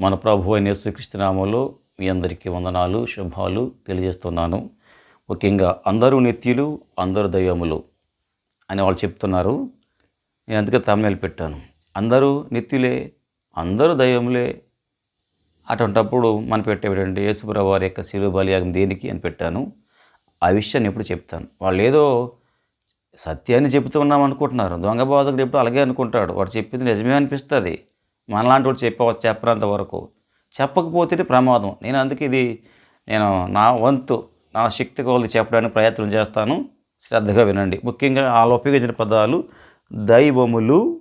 మన ప్రభు అయిన యేసుక్రీస్తు మీ అందరికీ వందనాలు శుభాలు తెలియజేస్తున్నాను. ముఖ్యంగా అందరూ నిత్యులు అందరూ దైవములు అని వాళ్ళు చెప్తున్నారు. నేను అందుకే తమిళ పెట్టాను. అందరూ నిత్యులే అందరూ దైవములే అటువంటప్పుడు మనం పెట్టేటంటే యేసుప్రభు వారి యొక్క శిలువ బలియాగం దేనికి అని పెట్టాను. ఆ విషయాన్ని ఎప్పుడు చెప్తాను. వాళ్ళు ఏదో సత్యాన్ని చెబుతూ ఉన్నాం అనుకుంటున్నారు దొంగ బాధకుడు ఎప్పుడు అలాగే అనుకుంటాడు. వాడు చెప్పింది నిజమే అనిపిస్తుంది. మనలాంటి వాళ్ళు చెప్ప చెప్పనంత వరకు చెప్పకపోతే ప్రమాదం. నేను అందుకే ఇది నేను నా వంతు నా శక్తి కొలది చెప్పడానికి ప్రయత్నం చేస్తాను. శ్రద్ధగా వినండి. ముఖ్యంగా వాళ్ళు ఉపయోగించిన పదాలు దైవములు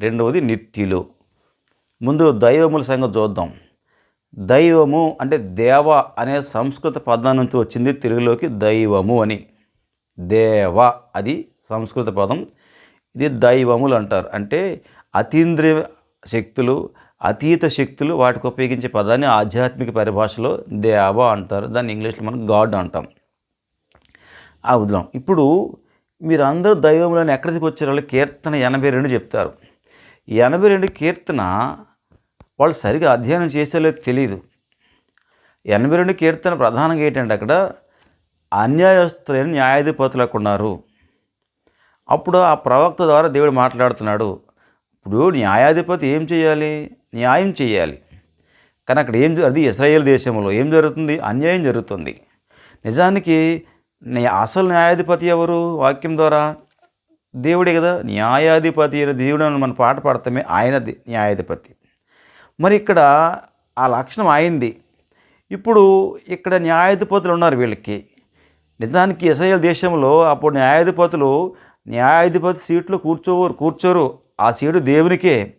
రెండవది నిత్యులు. ముందు దైవముల సంగతి చూద్దాం. దైవము అంటే దేవ అనే సంస్కృత పదం నుంచి వచ్చింది తెలుగులోకి దైవము అని. దేవ అది సంస్కృత పదం. ఇది దైవములు అంటారు. అంటే అతీంద్రియ శక్తులు అతీత శక్తులు వాటికి ఉపయోగించే పదాన్ని ఆధ్యాత్మిక పరిభాషలో దేవ అంటారు. దాన్ని ఇంగ్లీష్లో మనం గాడ్ అంటాం. ఆ వదిలాం. ఇప్పుడు మీరు అందరూ దైవములని ఎక్కడికి వచ్చారో? కీర్తన ఎనభై రెండు చెప్తారు. ఎనభై రెండు కీర్తన వాళ్ళు సరిగా అధ్యయనం చేసేలేదు తెలియదు ఎనభై రెండు కీర్తన ప్రధానంగా ఏంటంటే అక్కడ అన్యాయస్తులైన న్యాయాధిపతులకు ఉన్నారు. అప్పుడు ఆ ప్రవక్త ద్వారా దేవుడు మాట్లాడుతున్నాడు. ఇప్పుడు న్యాయాధిపతి ఏం చేయాలి? న్యాయం చేయాలి. కానీ అక్కడ ఏం అది ఇస్రాయేల్ దేశంలో ఏం జరుగుతుంది? అన్యాయం జరుగుతుంది. నిజానికి అసలు న్యాయాధిపతి ఎవరు? వాక్యం ద్వారా దేవుడే కదా. న్యాయాధిపతి అయిన దేవుడు అని మనం పాట పాడతామే. ఆయనది న్యాయాధిపతి. మరి ఇక్కడ ఆ లక్షణం అయింది. ఇప్పుడు ఇక్కడ న్యాయాధిపతులు ఉన్నారు వీళ్ళకి. నిజానికి ఇస్రాయేల్ దేశంలో అప్పుడు న్యాయాధిపతులు న్యాయాధిపతి సీట్లో కూర్చోవరు కూర్చోరు. ఆ సీటు దేవునికే.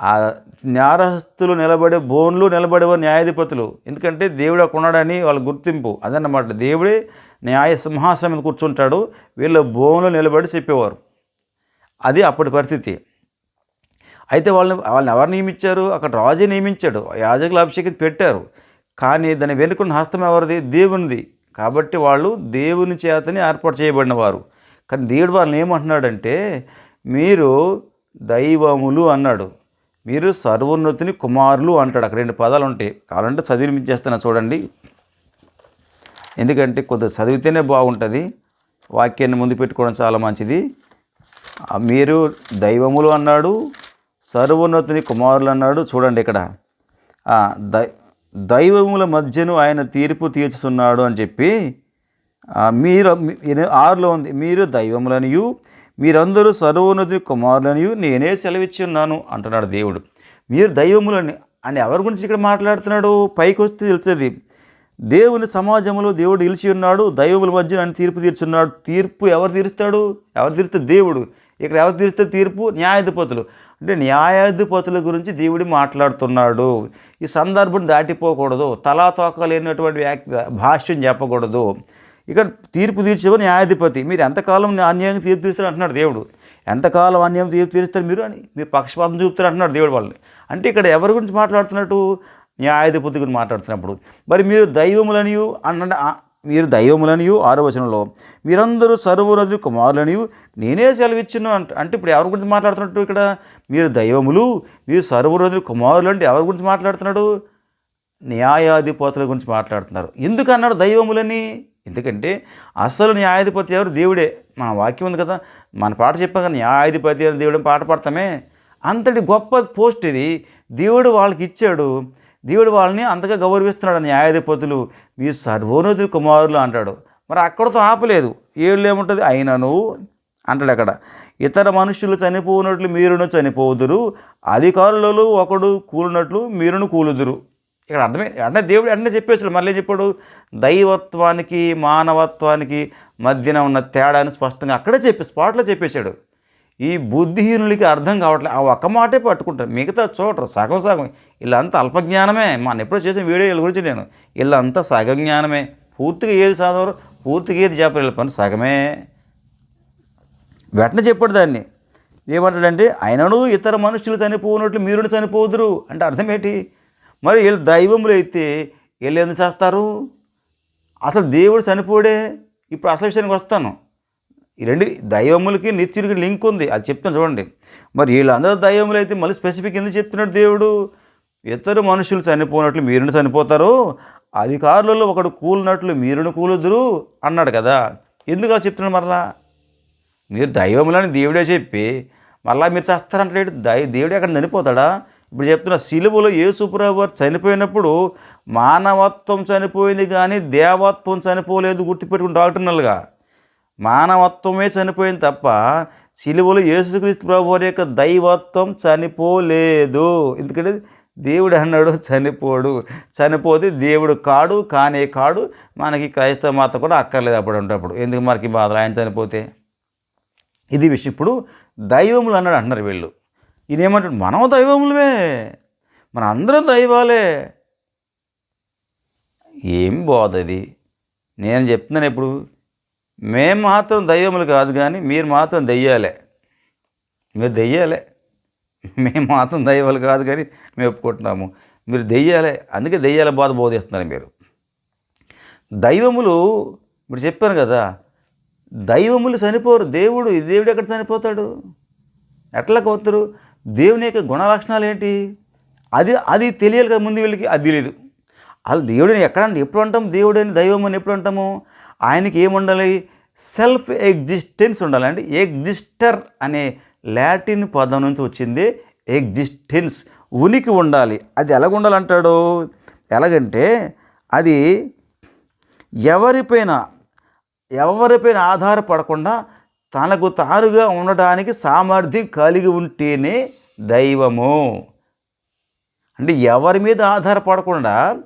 ఆ న్యారస్తులు నిలబడే బోన్లు నిలబడేవారు న్యాయాధిపతులు. ఎందుకంటే దేవుడు అక్కడ ఉన్నాడని వాళ్ళ గుర్తింపు. అదన్నమాట. దేవుడే న్యాయ సింహాసనం మీద కూర్చుంటాడు. వీళ్ళ బోన్లు నిలబడి చెప్పేవారు. అది అప్పటి పరిస్థితి. అయితే వాళ్ళని వాళ్ళని ఎవరు నియమించారు? అక్కడ రాజే నియమించాడు. యాజకుల అభిషేకం పెట్టారు. కానీ దాని వెనుకున్న హస్తం ఎవరిది? దేవునిది. కాబట్టి వాళ్ళు దేవుని చేతని ఏర్పాటు చేయబడిన వారు కానీ దేవుడు వాళ్ళని ఏమంటున్నాడంటే మీరు దైవములు అన్నాడు. మీరు సర్వోన్నతిని కుమారులు అంటాడు. అక్కడ రెండు పదాలు ఉంటాయి. కావాలంటే చదివినిపించేస్తున్నా చూడండి. ఎందుకంటే కొద్దిగా చదివితేనే బాగుంటుంది. వాక్యాన్ని ముందు పెట్టుకోవడం చాలా మంచిది. మీరు దైవములు అన్నాడు సర్వోన్నతిని కుమారులు అన్నాడు. చూడండి ఇక్కడ. దై దైవముల మధ్యను ఆయన తీర్పు తీర్చుతున్నాడు అని చెప్పి మీరు ఆరులో ఉంది. మీరు దైవములనియు మీరందరూ సర్వోన్నతి కుమారులనియు నేనే సెలవిచ్చి ఉన్నాను అంటున్నాడు దేవుడు. మీరు దైవములని అని ఎవరి గురించి ఇక్కడ మాట్లాడుతున్నాడు? పైకి వస్తే తెలుస్తుంది దేవుని సమాజంలో దేవుడు నిలిచి ఉన్నాడు దైవముల మధ్య నన్ను తీర్పు తీర్చున్నాడు. తీర్పు ఎవరు తీరుస్తాడు? ఎవరు తీరుస్తే దేవుడు. ఇక్కడ ఎవరు తీరుస్తే తీర్పు? న్యాయాధిపతులు. అంటే న్యాయాధిపతుల గురించి దేవుడు మాట్లాడుతున్నాడు. ఈ సందర్భం దాటిపోకూడదు. తలా తోక లేనటువంటి వ్యాఖ్య భాష్యం చెప్పకూడదు. ఇక్కడ తీర్పు తీర్చేవారు న్యాయాధిపతి. మీరు ఎంతకాలం అన్యాయంగా తీర్పు తీరుస్తారు అంటున్నాడు దేవుడు. ఎంతకాలం అన్యాయం తీర్పు తీరుస్తారు మీరు అని మీరు పక్షపాతం చూపుతారు అంటున్నాడు దేవుడు వాళ్ళని. అంటే ఇక్కడ ఎవరి గురించి మాట్లాడుతున్నట్టు? న్యాయాధిపతి గురించి మాట్లాడుతున్నప్పుడు. మరి మీరు దైవములనియు అన్న మీరు దైవములనియు ఆరో మీరందరూ సర్వనదులు కుమారులనియు నేనే సెలవిచ్చును అంట అంటే ఇప్పుడు ఎవరి గురించి మాట్లాడుతున్నట్టు ఇక్కడ? మీరు దైవములు మీరు సర్వనదులు కుమారులు అంటే ఎవరి గురించి మాట్లాడుతున్నాడు? న్యాయాధిపతుల గురించి మాట్లాడుతున్నారు. ఎందుకన్నాడు దైవములని? ఎందుకంటే అసలు న్యాయాధిపతి ఎవరు? దేవుడే. మన వాక్యం ఉంది కదా. మన పాట చెప్పాక న్యాయాధిపతి అని దేవుడు పాట పాడతామే. అంతటి గొప్ప పోస్ట్ ఇది. దేవుడు వాళ్ళకి ఇచ్చాడు. దేవుడు వాళ్ళని అంతగా గౌరవిస్తున్నాడు న్యాయాధిపతులు. మీరు సర్వోన్నతులు కుమారులు అంటాడు. మరి అక్కడతో ఆపలేదు. ఏళ్ళు ఏముంటుంది? అయినను అంటాడు అక్కడ. ఇతర మనుషులు చనిపోనట్లు మీరును చనిపోదురు. అధికారులలో ఒకడు కూలినట్లు మీరును కూలుదురు. ఇక్కడ అర్థమే అంటే దేవుడు అంటే చెప్పేసాడు మళ్ళీ చెప్పాడు దైవత్వానికి మానవత్వానికి మధ్యన ఉన్న తేడాని స్పష్టంగా అక్కడే చెప్పి స్పాట్లో చెప్పేశాడు. ఈ బుద్ధిహీనులకి అర్థం కావట్లేదు ఆ ఒక్క మాటే పట్టుకుంటారు మిగతా చూడరు సగం సగం వీళ్ళంతా అల్పజ్ఞానమే. మన ఎప్పుడో చేసిన వీడియో వీళ్ళ గురించి నేను వీళ్ళంతా సగం జ్ఞానమే. పూర్తిగా ఏది చదవరు పూర్తిగా ఏది చెప్పరు వీళ్ళ పని సగమే. వెంటనే చెప్పాడు దాన్ని ఏమంటాడంటే ఆయనను ఇతర మనుషులు చనిపోనట్లు మీరు చనిపోదురు అంటే అర్థం ఏంటి? మరి వీళ్ళు దైవములు అయితే వీళ్ళు ఎందుకు చేస్తారు? అసలు దేవుడు చనిపోడే ఇప్పుడు అసలు విషయానికి వస్తాను. ఈ రెండు దైవములకి నిత్యుడికి లింక్ ఉంది. అది చెప్తాను చూడండి. మరి వీళ్ళందరూ దైవములు అయితే మళ్ళీ స్పెసిఫిక్ ఎందుకు చెప్తున్నాడు దేవుడు? ఇతరు మనుషులు చనిపోయినట్లు మీరును చనిపోతారు. అధికారులలో ఒకడు కూలినట్లు మీరును కూలుదురు అన్నాడు కదా. ఎందుకు అలా చెప్తున్నాడు మరలా? మీరు దైవములని దేవుడే చెప్పి మళ్ళీ మీరు చేస్తారంటే దై దేవుడే అక్కడ చనిపోతాడా? ఇప్పుడు చెప్తున్న సిలువలో యేసుప్రభు వారు చనిపోయినప్పుడు మానవత్వం చనిపోయింది కానీ దేవత్వం చనిపోలేదు గుర్తుపెట్టుకుని డాక్టర్నల్గా. మానవత్వమే చనిపోయింది తప్ప సిలువలో యేసుక్రీస్తు ప్రభు వారి యొక్క దైవత్వం చనిపోలేదు. ఎందుకంటే దేవుడు అన్నాడు చనిపోడు. చనిపోతే దేవుడు కాడు కానే కాడు. మనకి క్రైస్తవ మాత్రం కూడా అక్కర్లేదు అప్పుడు ఉంటప్పుడు ఎందుకు మనకి బాధలు ఆయన చనిపోతే. ఇది విషయం. ఇప్పుడు దైవములు అన్నాడు అంటున్నారు వీళ్ళు. ఈయనేమంటాడు మనం దైవములమే. మన అందరం దైవాలే. ఏం బోధ ఇది? నేను చెప్తున్నాను ఇప్పుడు. మేము మాత్రం దయ్యములు కాదు కానీ మీరు మాత్రం దెయ్యాలే. మీరు దెయ్యాలే. మేము మాత్రం దయ్యాలు కాదు కానీ మేము ఒప్పుకుంటున్నాము. మీరు దెయ్యాలే. అందుకే దెయ్యాల బాధ బోధిస్తున్నారు మీరు. దైవములు ఇప్పుడు చెప్పాను కదా దైవములు చనిపోరు. దేవుడు ఈ దేవుడు ఎక్కడ చనిపోతాడు? ఎట్లా కోతరు దేవుని యొక్క గుణలక్షణాలు ఏంటి అది అది తెలియాలి కదా ముందు వీళ్ళకి అది తెలియదు అలా దేవుడిని ఎక్కడ ఎప్పుడు అంటాం దేవుడని దైవం అని ఎప్పుడు అంటాము? ఆయనకి ఏముండాలి సెల్ఫ్ ఎగ్జిస్టెన్స్ ఉండాలి. అంటే ఎగ్జిస్టర్ అనే లాటిన్ పదం నుంచి వచ్చింది ఎగ్జిస్టెన్స్. ఉనికి ఉండాలి. అది ఎలాగ ఉండాలంటాడు ఎలాగంటే అది ఎవరిపైన ఎవరిపైన ఆధారపడకుండా తనకు తానుగా ఉండడానికి సామర్థ్యం కలిగి ఉంటేనే దైవము. అంటే ఎవరి మీద ఆధారపడకుండా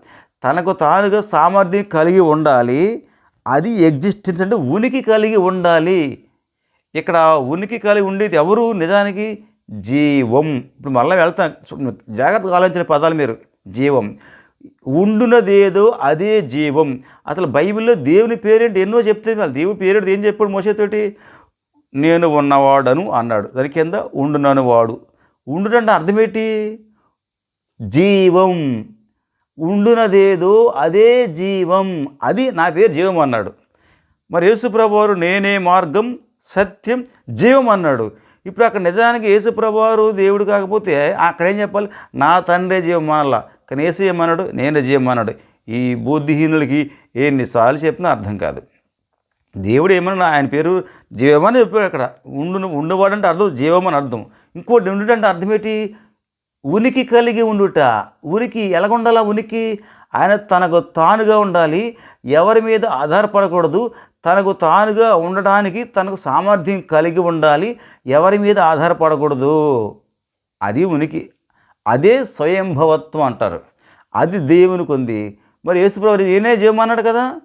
తనకు తానుగా సామర్థ్యం కలిగి ఉండాలి అది ఎగ్జిస్టెన్స్ అంటే ఉనికి కలిగి ఉండాలి. ఇక్కడ ఉనికి కలిగి ఉండేది ఎవరు? నిజానికి జీవం. ఇప్పుడు మళ్ళీ వెళ్తాం. జాగ్రత్తగా ఆలోచించిన పదాలు మీరు. జీవం. ఉండునదేదో అదే జీవం. అసలు బైబిల్లో దేవుని పేరేంటి? ఎన్నో చెప్తే వాళ్ళు దేవుని పేరేంటి ఏం చెప్పాడు మోసేతోటి నేను ఉన్నవాడను అన్నాడు. దాని కింద ఉండునను వాడు. ఉండునంటే అర్థమేంటి? జీవం. ఉండునదేదో అదే జీవం. అది నా పేరు జీవం అన్నాడు. మరి యేసుప్రభువారు నేనే మార్గం సత్యం జీవం అన్నాడు. ఇప్పుడు అక్కడ నిజానికి యేసుప్రభువారు దేవుడు కాకపోతే అక్కడ ఏం చెప్పాలి? నా తండ్రే జీవం అనలా. కానీ ఏసు నేనే జీవం అన్నాడు. ఈ బుద్ధిహీనులకి ఎన్నిసార్లు చెప్పినా అర్థం కాదు. దేవుడు ఏమన్నా ఆయన పేరు జీవమని చెప్పాడు అక్కడ. ఉండు ఉండవాడంటే అర్థం జీవం అని అర్థం. ఇంకోటి ఉండుటంటే అర్థం ఏంటి ఉనికి కలిగి ఉండుట. ఉనికి ఎలాగుండాలా? ఉనికి ఆయన తనకు తానుగా ఉండాలి. ఎవరి మీద ఆధారపడకూడదు. తనకు తానుగా ఉండడానికి తనకు సామర్థ్యం కలిగి ఉండాలి. ఎవరి మీద ఆధారపడకూడదు. అది ఉనికి. అదే స్వయంభవత్వం అంటారు. అది దేవునికి ఉంది. మరి యేసుప్రభు నేనే జీవమన్నాడు కదా?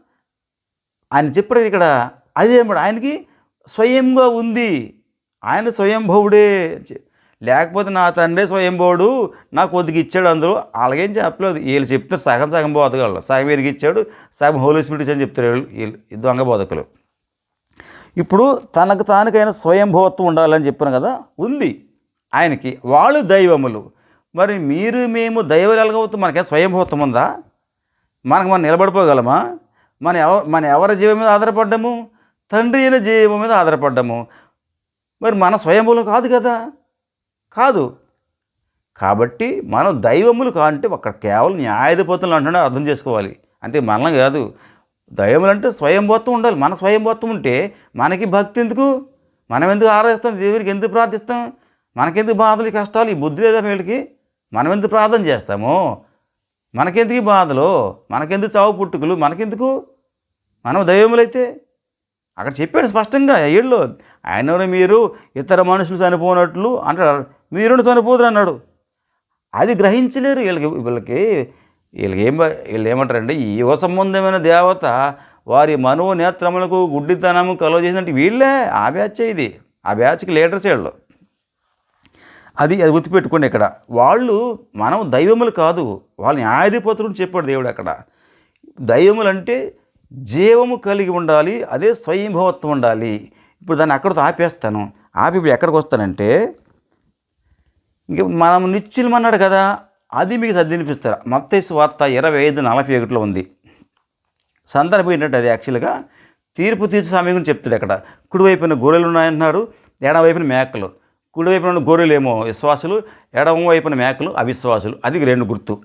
ఆయన చెప్పాడు ఇక్కడ అదే ఆయనకి స్వయంగా ఉంది. ఆయన స్వయంభవుడే. లేకపోతే నా తండ్రి స్వయంభవుడు. నాకు కొద్దిగా ఇచ్చాడు అందరూ అలాగేం చెప్పలేదు. వీళ్ళు చెప్తారు సగం సగం బోధకాలు. సగం వీరికి ఇచ్చాడు. సగం హోలీ స్పిరిట్ అని చెప్తారు వీళ్ళు. వీళ్ళు దొంగ బోధకులు. ఇప్పుడు తనకు తానుకైన స్వయంభవత్వం ఉండాలని చెప్పాను కదా. ఉంది. ఆయనకి వాళ్ళు దైవములు. మరి మీరు మేము దైవాలు ఎలాగవుతాం మనకే స్వయంభవత్వం ఉందా? మనకు మనం నిలబడిపోగలమా? మన ఎవ మన ఎవరి జీవం మీద ఆధారపడ్డము? తండ్రి అయిన జీవం మీద ఆధారపడ్డము. మరి మన స్వయంభూలం కాదు కదా? కాదు. కాబట్టి మనం దైవములు కాంటే ఒక కేవలం న్యాయాధిపతులు అంటున్నా అర్థం చేసుకోవాలి. అంతే మనం కాదు. దైవములు అంటే స్వయంభూత్వం ఉండాలి. మన స్వయంభూత్వం ఉంటే మనకి భక్తి ఎందుకు? మనం ఎందుకు ఆరాధిస్తాం? దేవునికి ఎందుకు ప్రార్థిస్తాం? మనకెందుకు బాధలు కష్టాలు ఈ బుద్ధి లేదా వీళ్ళకి? మనం ఎందుకు ప్రార్థన చేస్తాము? మనకెందుకు బాధలు? మనకెందుకు చావు పుట్టుకులు? మనకెందుకు? మనం దైవములైతే? అక్కడ చెప్పాడు స్పష్టంగా ఏళ్ళు ఆయన మీరు ఇతర మనుషులు చనిపోనట్లు అంటాడు. మీరు చనిపోదురు అన్నాడు. అది గ్రహించలేరు. వీళ్ళకి వీళ్ళకి వీళ్ళకి ఏం వీళ్ళు ఏమంటారండి యువ సంబంధమైన దేవత వారి మనో నేత్రములకు గుడ్డితనము కలుగజేసినట్టు వీళ్ళే. ఆ బ్యాచ్ ఇది. ఆ బ్యాచ్కి లీడర్స్ వీళ్ళు. అది అది గుర్తుపెట్టుకోండి ఇక్కడ. వాళ్ళు మనం దైవములు కాదు. వాళ్ళని న్యాయాధిపతులు అని చెప్పాడు దేవుడు అక్కడ. దైవములు అంటే జీవము కలిగి ఉండాలి అదే స్వయంభవత్వం ఉండాలి. ఇప్పుడు దాన్ని అక్కడితో ఆపేస్తాను. ఆపి ఇప్పుడు ఎక్కడికి వస్తానంటే ఇంక మనం నిత్యులం అన్నాడు కదా అది మీకు సర్దినిపిస్తారు. మత్తైసు వార్త ఇరవై ఐదు నలభై ఒకటిలో ఉంది. సందర్భం ఏంటంటే అది యాక్చువల్గా తీర్పు తీర్చు సమయం గురించి చెప్తాడు అక్కడ. కుడివైపున గొర్రెలు ఉన్నాయంటున్నాడు ఎడవైపున మేకలు. కుడివైపున ఉన్న గొర్రెలేమో విశ్వాసులు ఎడమ వైపున మేకలు అవిశ్వాసులు. అది రెండు గుర్తు.